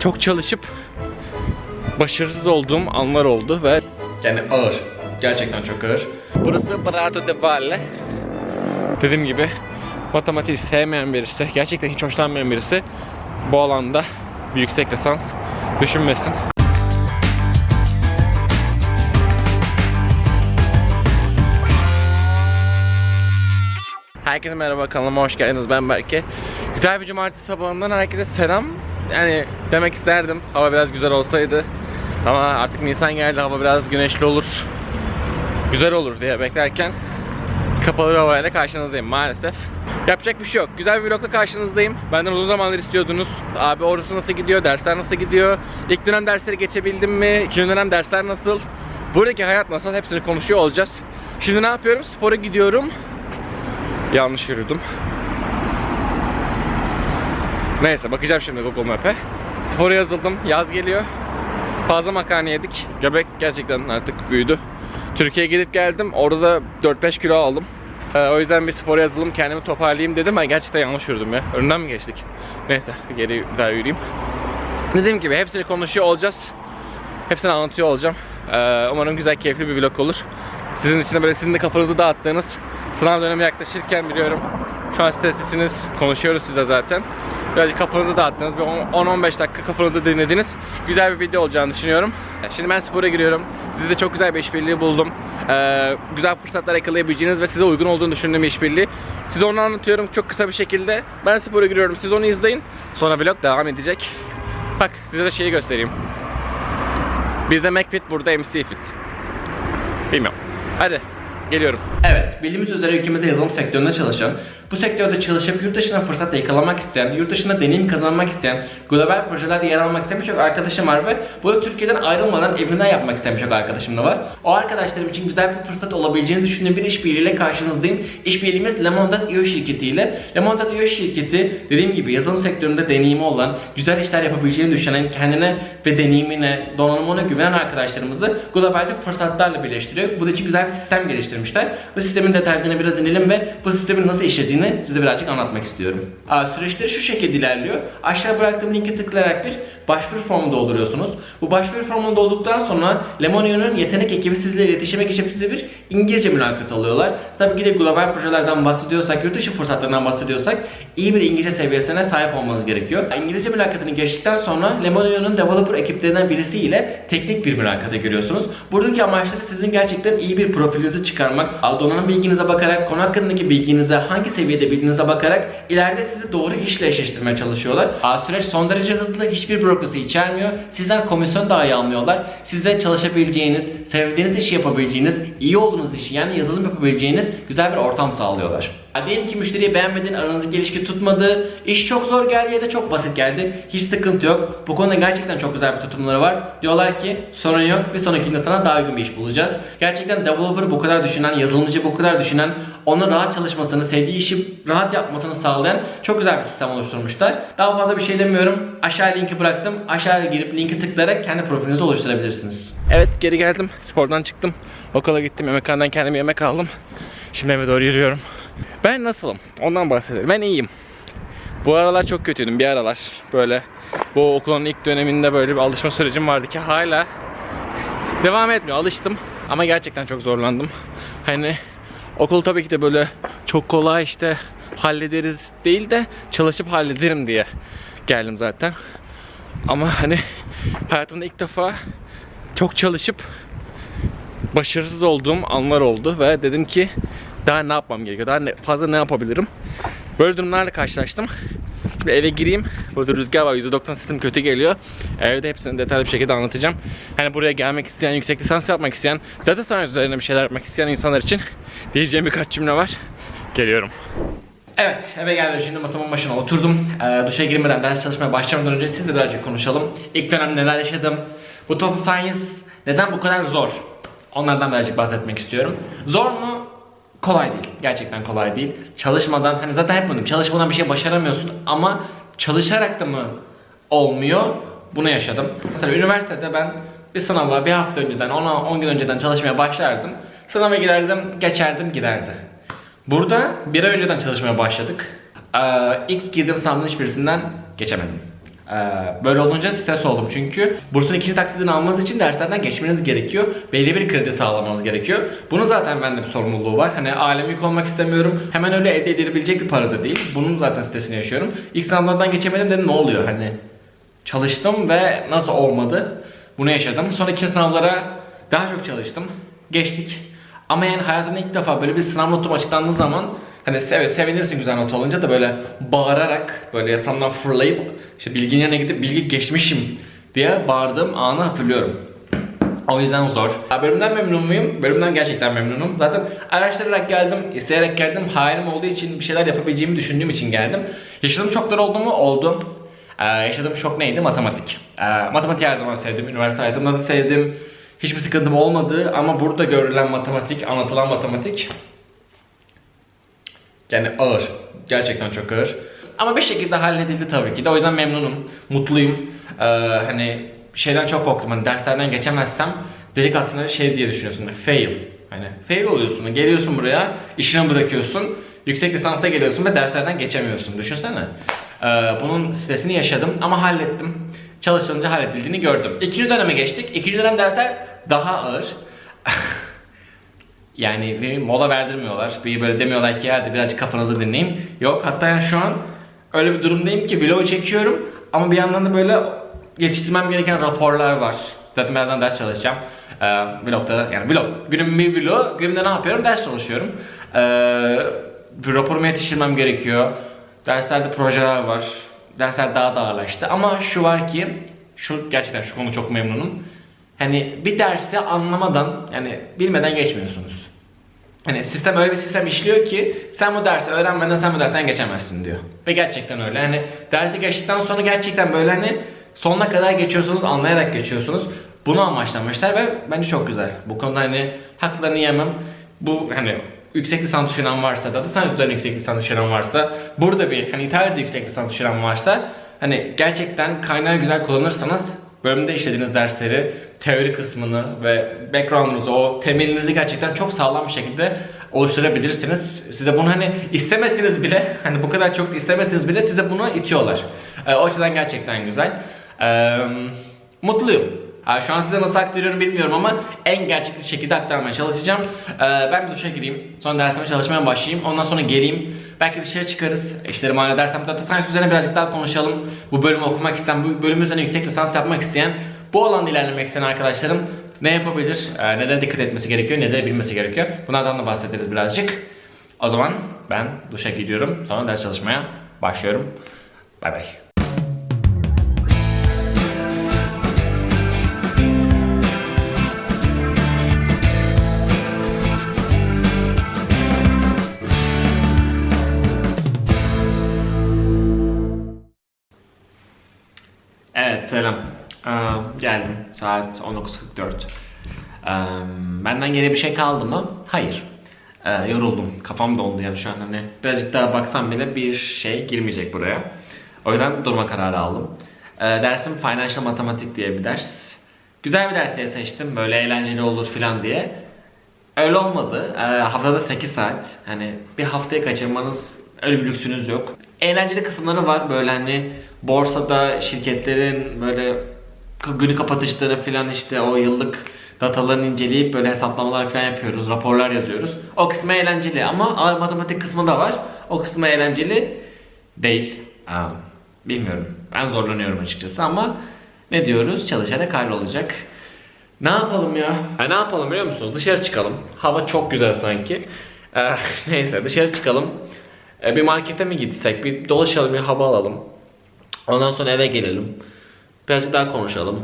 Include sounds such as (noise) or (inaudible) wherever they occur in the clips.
çok çalışıp başarısız olduğum anlar oldu ve yani ağır. Gerçekten çok ağır. Burası Prado de Valle. Dediğim gibi matematiği sevmeyen birisi, gerçekten hiç hoşlanmayan birisi bu alanda bir yüksek lisans düşünmesin. Herkese merhaba kanalıma hoş geldiniz ben Berke. Güzel bir cumartesi sabahından herkese selam. Yani demek isterdim hava biraz güzel olsaydı. Ama artık Nisan geldi hava biraz güneşli olur. Güzel olur diye beklerken kapalı bir havayla karşınızdayım maalesef. Yapacak bir şey yok. Güzel bir vlogla karşınızdayım. Benden uzun zamandır istiyordunuz. Abi orası nasıl gidiyor? Dersler nasıl gidiyor? İlk dönem dersleri geçebildim mi? İkinci dönem dersler nasıl? Buradaki hayat nasıl? Hepsini konuşuyor olacağız. Şimdi ne yapıyorum? Spora gidiyorum. Yanlış yürüdüm. Neyse bakacağım şimdi Google Map'e. Spora yazıldım. Yaz geliyor. Fazla makarna yedik. Göbek gerçekten artık büyüdü. Türkiye'ye gidip geldim. Orada da 4-5 kilo aldım. Ee, o yüzden bir spora yazılım kendimi toparlayayım dedim. Ben gerçekten yanlış yürüdüm ya. Önünden mi geçtik? Neyse geri daha yürüyeyim. Dediğim gibi hepsini konuşuyor olacağız. Hepsini anlatıyor olacağım. Ee, umarım güzel, keyifli bir vlog olur. Sizin için de böyle sizin de kafanızı dağıttığınız sınav dönemi yaklaşırken biliyorum. Şu an streslisiniz, konuşuyoruz size zaten. Birazcık kafanızı dağıttınız, bir 10-15 dakika kafanızı dinlediniz. Güzel bir video olacağını düşünüyorum. Şimdi ben spora giriyorum. Size de çok güzel bir işbirliği buldum. Ee, güzel fırsatlar yakalayabileceğiniz ve size uygun olduğunu düşündüğüm bir işbirliği. Size onu anlatıyorum çok kısa bir şekilde. Ben spora giriyorum, siz onu izleyin. Sonra vlog devam edecek. Bak size de şeyi göstereyim. Bizde McFit burada MC Fit. Bilmiyorum. Hadi geliyorum. Evet, bildiğimiz üzere ülkemizde yazılım sektöründe çalışan, bu sektörde çalışıp yurt dışına fırsat yakalamak isteyen, yurt dışında deneyim kazanmak isteyen, global projelerde yer almak isteyen birçok arkadaşım var ve bu Türkiye'den ayrılmadan evinden yapmak isteyen birçok arkadaşım da var. O arkadaşlarım için güzel bir fırsat olabileceğini düşündüğüm bir işbirliğiyle karşınızdayım. İşbirliğimiz Lemonade.io şirketiyle. Lemonade.io şirketi dediğim gibi yazılım sektöründe deneyimi olan, güzel işler yapabileceğini düşünen, kendine ve deneyimine, donanımına güvenen arkadaşlarımızı globalde fırsatlarla birleştiriyor. Bu da için güzel bir sistem geliştirmişler. Bu sistemin detaylarına biraz inelim ve bu sistemin nasıl işlediğini size birazcık anlatmak istiyorum. Süreçleri şu şekilde ilerliyor. Aşağı bıraktığım linki tıklayarak bir başvuru formu dolduruyorsunuz. Bu başvuru formunu doldurduktan sonra Lemonio'nun yetenek ekibi sizle iletişime geçip size bir İngilizce mülakat alıyorlar. Tabii ki de global projelerden bahsediyorsak, yurt dışı fırsatlarından bahsediyorsak iyi bir İngilizce seviyesine sahip olmanız gerekiyor. İngilizce mülakatını geçtikten sonra Lemonio'nun developer ekiplerinden birisiyle teknik bir mülakata giriyorsunuz. Buradaki amaçları sizin gerçekten iyi bir profilinizi çıkarmak, donanım bilginize bakarak, konu hakkındaki bilginize, hangi seviyede bilginize bakarak ileride sizi doğru işle eşleştirmeye çalışıyorlar. Süreç son derece hızlı, hiçbir bürokrasi içermiyor. Sizden komisyon dahi almıyorlar. Sizde çalışabileceğiniz, sevdiğiniz işi yapabileceğiniz, iyi olduğunuz işi yani yazılım yapabileceğiniz güzel bir ortam sağlıyorlar. Diyelim ki müşteriyi beğenmedin, aranızdaki ilişki tutmadı, iş çok zor geldi ya da çok basit geldi. Hiç sıkıntı yok. Bu konuda gerçekten çok güzel bir tutumları var. Diyorlar ki sorun yok, bir sonrakinde sana daha uygun bir iş bulacağız. Gerçekten developer bu kadar düşünen, yazılımcı bu kadar düşünen, onun rahat çalışmasını, sevdiği işi rahat yapmasını sağlayan çok güzel bir sistem oluşturmuşlar. Daha fazla bir şey demiyorum. Aşağıya linki bıraktım. Aşağıya girip linki tıklayarak kendi profilinizi oluşturabilirsiniz. Evet geri geldim. Spordan çıktım. Okula gittim. Yemekhaneden kendime yemek aldım. Şimdi eve doğru yürüyorum. Ben nasılım? Ondan bahsedelim. Ben iyiyim. Bu aralar çok kötüydüm bir aralar. Böyle bu okulun ilk döneminde böyle bir alışma sürecim vardı ki hala devam etmiyor. Alıştım ama gerçekten çok zorlandım. Hani okul tabii ki de böyle çok kolay işte hallederiz değil de çalışıp hallederim diye geldim zaten. Ama hani hayatımda ilk defa çok çalışıp başarısız olduğum anlar oldu ve dedim ki daha ne yapmam gerekiyor? Daha ne, fazla ne yapabilirim? Böyle durumlarla karşılaştım. Şimdi eve gireyim. Burada rüzgar var. %90 sesim kötü geliyor. Evde hepsini detaylı bir şekilde anlatacağım. Hani buraya gelmek isteyen, yüksek lisans yapmak isteyen, data science üzerine bir şeyler yapmak isteyen insanlar için diyeceğim birkaç cümle var. Geliyorum. Evet, eve geldim şimdi masamın başına oturdum. Ee, duşa girmeden, ders çalışmaya başlamadan önce sizle birazcık konuşalım. İlk dönem neler yaşadım? Bu data science neden bu kadar zor? Onlardan birazcık bahsetmek istiyorum. Zor mu? Kolay değil. Gerçekten kolay değil. Çalışmadan, hani zaten hep bunu çalışmadan bir şey başaramıyorsun ama çalışarak da mı olmuyor? Bunu yaşadım. Mesela üniversitede ben bir sınava bir hafta önceden, 10 gün önceden çalışmaya başlardım. Sınava girerdim, geçerdim, giderdi. Burada bir ay önceden çalışmaya başladık. Ee, ilk girdiğim sınavın hiçbirisinden geçemedim. Ee, böyle olunca stres oldum çünkü bursun ikinci taksidini almanız için derslerden geçmeniz gerekiyor. Belli bir kredi sağlamanız gerekiyor. Bunun zaten bende bir sorumluluğu var. Hani alem yük olmak istemiyorum. Hemen öyle elde edilebilecek bir para da değil. Bunun zaten stresini yaşıyorum. İlk sınavlardan geçemedim dedim ne oluyor hani. Çalıştım ve nasıl olmadı? Bunu yaşadım. Sonra ikinci sınavlara daha çok çalıştım. Geçtik. Ama yani hayatımda ilk defa böyle bir sınav notum açıklandığı zaman hani evet sevinirsin güzel not olunca da böyle bağırarak böyle yatağımdan fırlayıp işte bilginin yanına gidip bilgi geçmişim diye bağırdığım anı hatırlıyorum. O yüzden zor. Ya bölümden memnun muyum? Bölümden gerçekten memnunum. Zaten araştırarak geldim, isteyerek geldim. Hayalim olduğu için bir şeyler yapabileceğimi düşündüğüm için geldim. Yaşadığım şoklar oldu mu? Oldu. Ee, yaşadığım şok neydi? Matematik. Ee, matematik her zaman sevdim. Üniversite hayatımda da sevdim. Hiçbir sıkıntım olmadı ama burada görülen matematik, anlatılan matematik yani ağır. Gerçekten çok ağır. Ama bir şekilde halledildi tabii ki de. O yüzden memnunum, mutluyum. Ee, hani şeyden çok korktum. Hani derslerden geçemezsem dedik aslında şey diye düşünüyorsun. Fail. Hani fail oluyorsun. Geliyorsun buraya, işini bırakıyorsun. Yüksek lisansa geliyorsun ve derslerden geçemiyorsun. Düşünsene. Ee, bunun stresini yaşadım ama hallettim. Çalışılınca halledildiğini gördüm. İkinci döneme geçtik. İkinci dönem dersler daha ağır. (laughs) Yani bir mola verdirmiyorlar. Bir böyle demiyorlar ki hadi birazcık kafanızı dinleyin. Yok hatta yani şu an öyle bir durumdayım ki vlog çekiyorum ama bir yandan da böyle yetiştirmem gereken raporlar var. Zaten birazdan ders çalışacağım. Ee, vlogda yani vlog. Günüm bir vlog. Günümde ne yapıyorum? Ders çalışıyorum. Ee, raporumu yetiştirmem gerekiyor. Derslerde projeler var. Dersler daha da ağırlaştı. Ama şu var ki şu gerçekten şu konu çok memnunum. Hani bir dersi anlamadan yani bilmeden geçmiyorsunuz. Hani sistem öyle bir sistem işliyor ki sen bu dersi öğrenmeden sen bu dersten geçemezsin diyor. Ve gerçekten öyle. Hani dersi geçtikten sonra gerçekten böyle hani sonuna kadar geçiyorsunuz, anlayarak geçiyorsunuz. Bunu amaçlamışlar ve bence çok güzel. Bu konuda hani haklarını yemem. Bu hani yüksek lisans düşünen varsa da sen üzerine yüksek lisans düşünen varsa burada bir hani İtalya'da yüksek lisans düşünen varsa hani gerçekten kaynağı güzel kullanırsanız bölümde işlediğiniz dersleri teori kısmını ve background'unuzu, o temelinizi gerçekten çok sağlam bir şekilde oluşturabilirsiniz. Size bunu hani istemeseniz bile, hani bu kadar çok istemeseniz bile size bunu itiyorlar. Ee, o açıdan gerçekten güzel. Ee, mutluyum. Ha, şu an size nasıl aktarıyorum bilmiyorum ama en gerçekçi şekilde aktarmaya çalışacağım. Ee, ben bir duşa gireyim, sonra dersime çalışmaya başlayayım, ondan sonra geleyim. Belki dışarı çıkarız, işlerimi halledersem. Data Science üzerine birazcık daha konuşalım. Bu bölümü okumak isteyen, bu bölüm üzerine yüksek lisans yapmak isteyen, bu alanda ilerlemek isteyen arkadaşlarım ne yapabilir, e, nelere dikkat etmesi gerekiyor, neleri bilmesi gerekiyor. Bunlardan da bahsederiz birazcık. O zaman ben duşa gidiyorum, sonra ders çalışmaya başlıyorum. Bay bay. Saat 19.44. Ee, benden geri bir şey kaldı mı? Hayır. Ee, yoruldum. Kafam doldu yani şu an hani birazcık daha baksam bile bir şey girmeyecek buraya. O yüzden durma kararı aldım. Ee, dersim Financial Matematik diye bir ders. Güzel bir ders diye seçtim. Böyle eğlenceli olur falan diye. Öyle olmadı. Ee, haftada 8 saat. Hani bir haftayı kaçırmanız öyle bir lüksünüz yok. Eğlenceli kısımları var böyle hani borsada şirketlerin böyle günü kapatışları falan işte o yıllık datalarını inceleyip böyle hesaplamalar falan yapıyoruz, raporlar yazıyoruz. O kısmı eğlenceli ama matematik kısmı da var. O kısmı eğlenceli değil. Aa, bilmiyorum. Ben zorlanıyorum açıkçası ama ne diyoruz? Çalışarak hallolacak. Ne yapalım ya? ya? Ne yapalım biliyor musunuz? Dışarı çıkalım. Hava çok güzel sanki. Ee, (laughs) neyse dışarı çıkalım. Ee, bir markete mi gitsek? Bir dolaşalım, bir hava alalım. Ondan sonra eve gelelim. Birazcık daha konuşalım.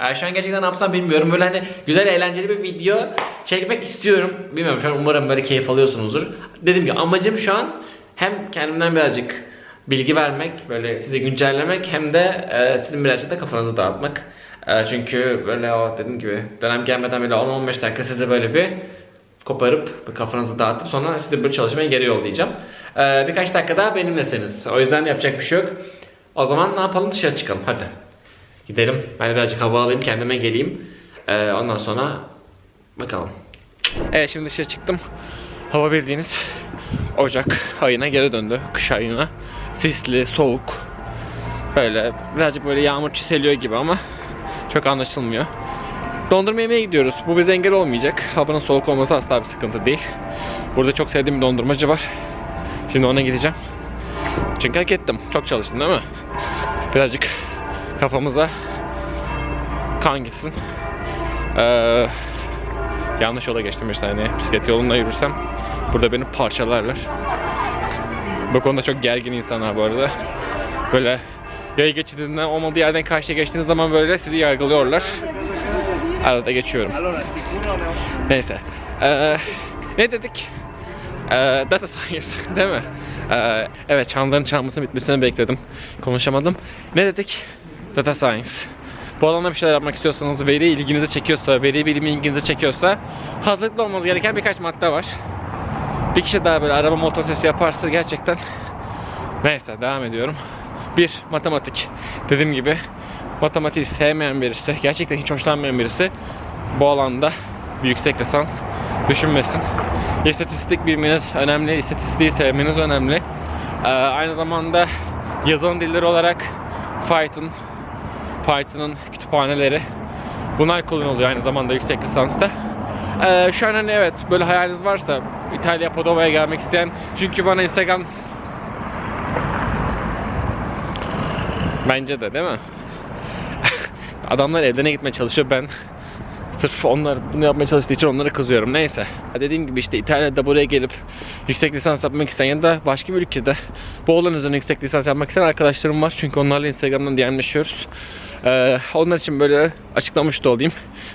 Yani şu an gerçekten ne yapsam bilmiyorum. Böyle hani güzel eğlenceli bir video çekmek istiyorum. Bilmiyorum şu an umarım böyle keyif alıyorsunuzdur. Dediğim gibi amacım şu an hem kendimden birazcık bilgi vermek, böyle size güncellemek hem de e, sizin birazcık da kafanızı dağıtmak. E, çünkü böyle o dediğim gibi dönem gelmeden bile 10-15 dakika size böyle bir koparıp kafanızı dağıtıp sonra size bir çalışmaya geri yollayacağım. E, birkaç dakika daha benimleseniz. O yüzden yapacak bir şey yok. O zaman ne yapalım dışarı çıkalım hadi. Gidelim. Ben de birazcık hava alayım kendime geleyim. Ee, ondan sonra bakalım. Evet şimdi dışarı çıktım. Hava bildiğiniz Ocak ayına geri döndü. Kış ayına. Sisli, soğuk. Böyle birazcık böyle yağmur çiseliyor gibi ama çok anlaşılmıyor. Dondurma yemeye gidiyoruz. Bu bize engel olmayacak. Havanın soğuk olması asla bir sıkıntı değil. Burada çok sevdiğim bir dondurmacı var. Şimdi ona gideceğim. Çünkü hak ettim. Çok çalıştım değil mi? Birazcık kafamıza kan gitsin. Ee, yanlış yola geçtim bir saniye. Bisiklet yolunda yürürsem burada beni parçalarlar. Bu konuda çok gergin insanlar bu arada. Böyle yaya geçidinden olmadığı yerden karşıya geçtiğiniz zaman böyle sizi yargılıyorlar. Arada geçiyorum. Neyse. Ee, ne dedik? Ee, data science değil mi? Ee, evet çanların çalmasının bitmesini bekledim. Konuşamadım. Ne dedik? Data science. Bu alanda bir şeyler yapmak istiyorsanız, veri ilginizi çekiyorsa, veri bilimi ilginizi çekiyorsa hazırlıklı olmanız gereken birkaç madde var. Bir kişi daha böyle araba motor sesi yaparsa gerçekten Neyse devam ediyorum. Bir, matematik. Dediğim gibi matematiği sevmeyen birisi, gerçekten hiç hoşlanmayan birisi bu alanda bir yüksek lisans düşünmesin. İstatistik bilmeniz önemli, istatistiği sevmeniz önemli. Ee, aynı zamanda yazılım dilleri olarak Python, Python'ın kütüphaneleri bunlar kullanılıyor aynı zamanda yüksek lisansta. Ee, şu an hani evet böyle hayaliniz varsa İtalya Padova'ya gelmek isteyen çünkü bana Instagram Bence de değil mi? (laughs) Adamlar evlerine gitmeye çalışıyor ben sırf onlar bunu yapmaya çalıştığı için onlara kızıyorum. Neyse. Dediğim gibi işte İtalya'da buraya gelip yüksek lisans yapmak isteyen ya da başka bir ülkede bu olan üzerine yüksek lisans yapmak isteyen arkadaşlarım var. Çünkü onlarla Instagram'dan DM'leşiyoruz. Ee, onlar için böyle açıklamış da olayım.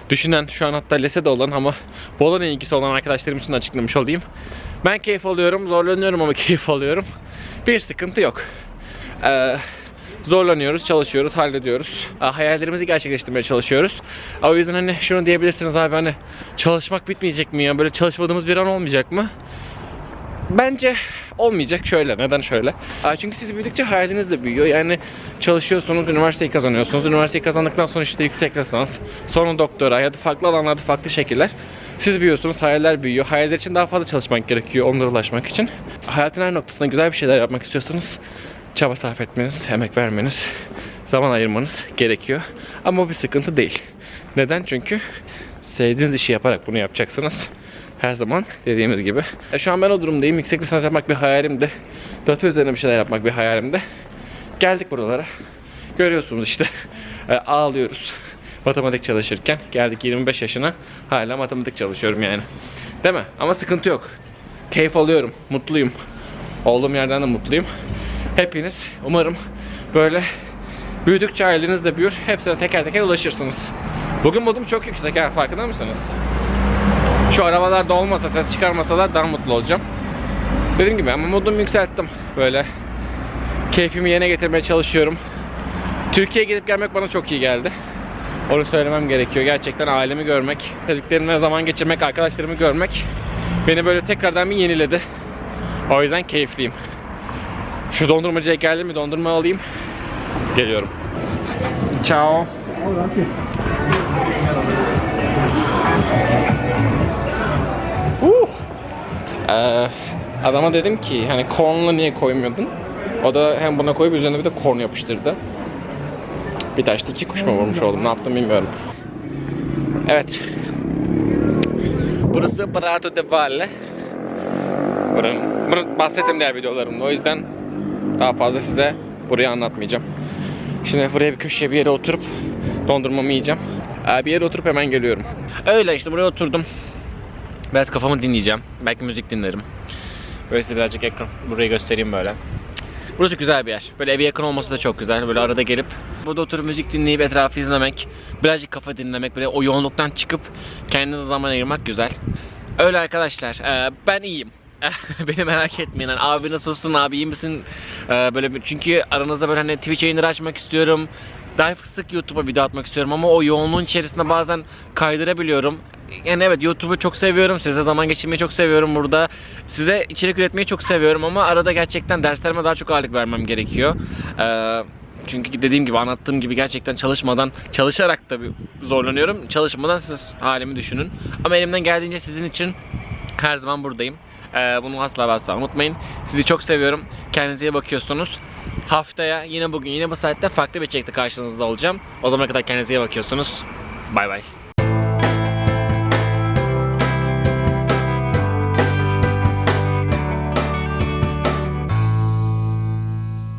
Düşünen şu an hatta lisede olan ama bu alana ilgisi olan arkadaşlarım için açıklamış olayım. Ben keyif alıyorum, zorlanıyorum ama (laughs) keyif alıyorum. Bir sıkıntı yok. Ee, zorlanıyoruz, çalışıyoruz, hallediyoruz. Hayallerimizi gerçekleştirmeye çalışıyoruz. O yüzden hani şunu diyebilirsiniz abi hani çalışmak bitmeyecek mi ya? Böyle çalışmadığımız bir an olmayacak mı? Bence olmayacak şöyle. Neden şöyle? Çünkü siz büyüdükçe hayaliniz de büyüyor. Yani çalışıyorsunuz, üniversiteyi kazanıyorsunuz. Üniversiteyi kazandıktan sonra işte yüksek lisans, sonra doktora ya da farklı alanlarda farklı şekiller. Siz büyüyorsunuz, hayaller büyüyor. Hayaller için daha fazla çalışmak gerekiyor onlara ulaşmak için. Hayatın her noktasında güzel bir şeyler yapmak istiyorsanız çaba sarf etmeniz, emek vermeniz, zaman ayırmanız gerekiyor. Ama bu bir sıkıntı değil. Neden? Çünkü sevdiğiniz işi yaparak bunu yapacaksınız. Her zaman dediğimiz gibi. E, Şu an ben o durumdayım. Yüksek lisans yapmak bir hayalimdi. Data üzerine bir şeyler yapmak bir hayalimdi. Geldik buralara. Görüyorsunuz işte. E, ağlıyoruz. Matematik çalışırken. Geldik 25 yaşına. Hala matematik çalışıyorum yani. Değil mi? Ama sıkıntı yok. Keyif alıyorum. Mutluyum. Olduğum yerden de mutluyum. Hepiniz umarım böyle büyüdükçe aileniz de büyür. Hepsine teker teker ulaşırsınız. Bugün modum çok yüksek ha farkında mısınız? Şu arabalarda olmasa ses çıkarmasalar daha mutlu olacağım. Dediğim gibi ama modumu yükselttim. Böyle keyfimi yerine getirmeye çalışıyorum. Türkiye'ye gidip gelmek bana çok iyi geldi. Onu söylemem gerekiyor. Gerçekten ailemi görmek, sevdiklerimle zaman geçirmek, arkadaşlarımı görmek beni böyle tekrardan bir yeniledi. O yüzden keyifliyim. Şu dondurmacıya geldim mi dondurma alayım. Geliyorum. Ciao. Ee, adama dedim ki hani corn'la niye koymuyordun? O da hem buna koyup üzerine bir de corn yapıştırdı. Bir taşta iki kuş mu vurmuş oldum ne yaptım bilmiyorum. Evet. Burası Prato de Valle. Buranın, bunu bahsettim diğer videolarımda o yüzden daha fazla size burayı anlatmayacağım. Şimdi buraya bir köşeye bir yere oturup dondurmamı yiyeceğim. Ee, Bir yere oturup hemen geliyorum. Öyle işte buraya oturdum. Biraz kafamı dinleyeceğim. Belki müzik dinlerim. Böyle size birazcık ekran burayı göstereyim böyle. Burası güzel bir yer. Böyle eve yakın olması da çok güzel. Böyle arada gelip burada oturup müzik dinleyip etrafı izlemek, birazcık kafa dinlemek, böyle o yoğunluktan çıkıp kendinize zaman ayırmak güzel. Öyle arkadaşlar. ee, ben iyiyim. (laughs) Beni merak etmeyin. Yani, abi nasılsın? Abi iyi misin? Ee, böyle bir, çünkü aranızda böyle hani Twitch yayınları açmak istiyorum. Daha sık YouTube'a video atmak istiyorum ama o yoğunluğun içerisinde bazen kaydırabiliyorum. Yani evet YouTube'u çok seviyorum. Size zaman geçirmeyi çok seviyorum burada. Size içerik üretmeyi çok seviyorum ama arada gerçekten derslerime daha çok ağırlık vermem gerekiyor. Ee, çünkü dediğim gibi anlattığım gibi gerçekten çalışmadan çalışarak da zorlanıyorum. Çalışmadan siz halimi düşünün. Ama elimden geldiğince sizin için her zaman buradayım. Ee, bunu asla asla unutmayın. Sizi çok seviyorum. Kendinize iyi bakıyorsunuz. Haftaya yine bugün yine bu saatte farklı bir çekte karşınızda olacağım. O zamana kadar kendinize iyi bakıyorsunuz. Bay bay.